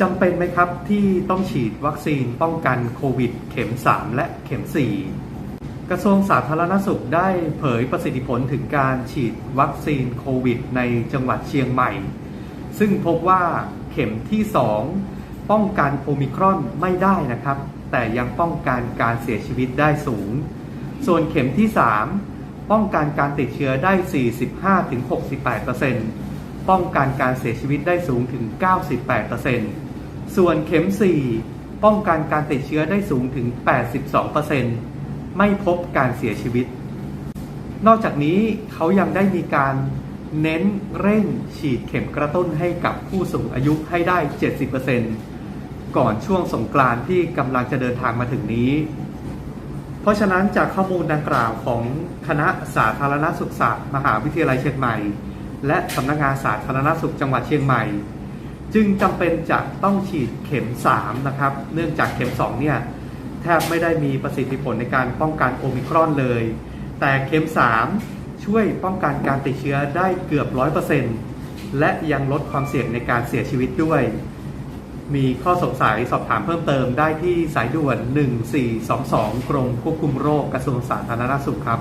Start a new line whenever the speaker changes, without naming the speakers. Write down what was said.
จำเป็นไหมครับที่ต้องฉีดวัคซีนป้องกันโควิด เข็ม 3 และเข็ม 4 กระทรวงสาธารณสุขได้เผยประสิทธิผลถึงการฉีดวัคซีนโควิด ในจังหวัดเชียงใหม่ ซึ่งพบว่าเข็มที่ 2 ป้องกันโอมิครอนไม่ได้นะครับ แต่ยังป้องกันการเสียชีวิตได้สูง ส่วนเข็มที่ 3 ป้องกันการติดเชื้อได้ 45-68% ป้องกันการเสียชีวิตได้สูงถึง 98%ส่วนเข็ม 4 ป้องกันการติดเชื้อได้สูงถึง 82%ไม่พบการเสียชีวิต นอกจากนี้เขายังได้มีการเน้นเร่งฉีดเข็มกระตุ้นให้กับผู้สูงอายุให้ได้ 70%ก่อนช่วงสงกรานที่กำลังจะเดินทางมาถึงนี้ เพราะฉะนั้นจากข้อมูลดังกล่าวของคณะสาธารณสุขศาสตร์ มหาวิทยาลัยเชียงใหม่ และสำนักงานสาธารณสุขจังหวัดเชียงใหม่ จึงจำเป็นจะต้องฉีดเข็ม 3 นะครับ เนื่องจากเข็ม 2 เนี่ย แทบไม่ได้มีประสิทธิผลในการป้องกันโอมิครอนเลย แต่เข็ม 3 ช่วยป้องกันการติดเชื้อได้เกือบ 100%และยังลดความเสี่ยงในการเสียชีวิตด้วย มีข้อสงสัยสอบถามเพิ่มเติมได้ที่สายด่วน 1422 กรมควบคุมโรคกระทรวงสาธารณสุขครับ